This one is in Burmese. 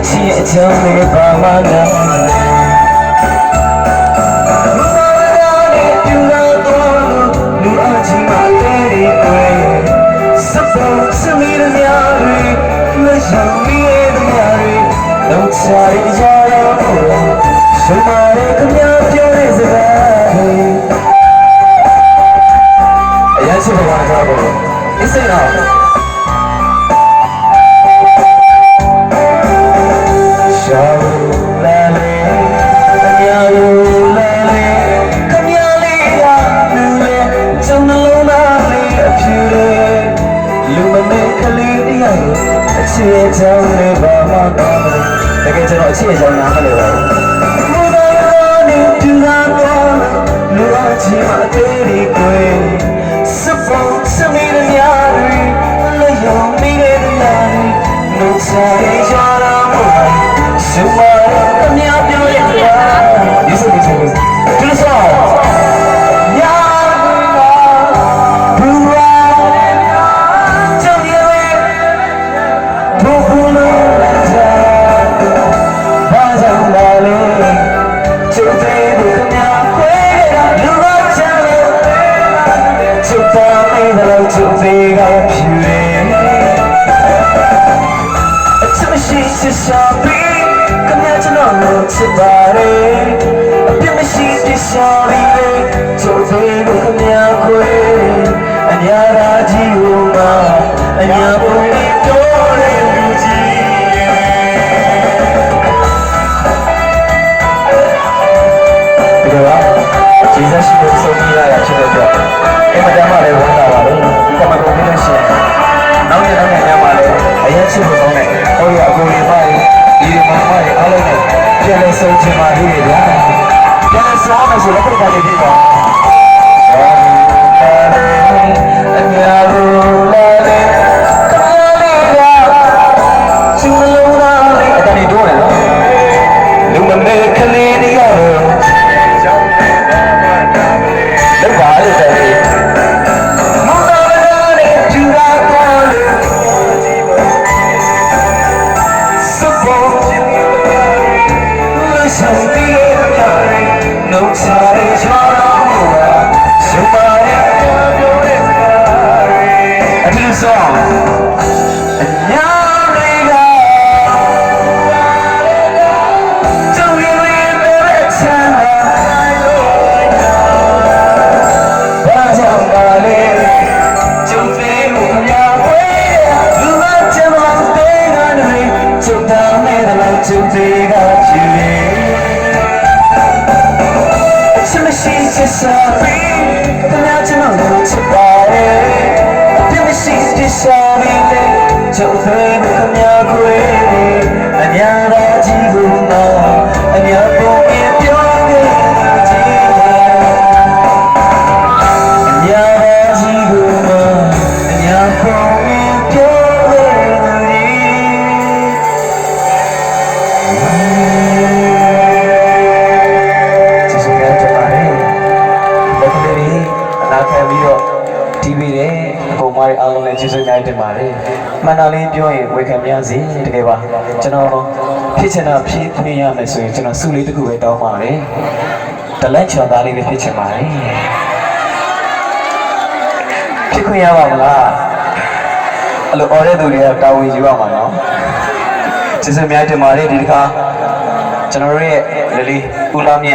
အချစ်အချမ်းလေးပါမနာလူအချင်းမတဲ့တွေစပေါ်စမီရများတွေလက်ဆောင်မီးရဲ့များတွေတော့ချာရကြတော့ရှမရဲခမပြော လေးတရားကိုအချစ်ချောင်းလေးပါမတော်တကယ်ကျွန်တော်အချစ်ချောင်းနားမလဲပါဘူးဘုရားတော်နေတူလာတော့လူအချင်းမအသေးလေးကိုစပေါ်စမီရများတွေလျော်မိတဲ့များတွေလူစားရကြတော့ So what? I'm not doing it. This is this is. To the song. Shopping ခမကျွန်တော်လို့ချစ်ပါတယ်အပြစ်မရှိပြရှာပြီးလေချိုးသေးလို့ခမခွေအညာရာကြီးဟိုမှာအညာပုံလေးတော့ ပြန်လဲဆုံးမယ်ဆိုတော့ It's a machine to sorry But now to know machine to sorry So tell me come your way And you're not even know And TV နဲ့အကုန်မအားလုံးလည်းကျေးဇူးများတင်ပါတယ်။မှန်တာလေးပြောရင်ဝေခံများစီတကယ်ပါကျွန်တော်ဖြစ်ချင်တာဖြစ်ခွင့်ရမယ်ဆိုရင်ကျွန်တော်စုလေးတစ်ခုပဲတောင်းပါတယ်။တလက်ချော်သားလေးပဲဖြစ်ချင်ပါတယ်။ဖြစ်ခွင့်ရပါမလား။အဲ့လိုအော်တဲ့သူတွေကတာဝန်ယူရမှာနော်။ကျေးဇူးများတင်ပါတယ်ဒီတစ်ခါကျွန်တော်တို့ရဲ့လလီဦးလာမြ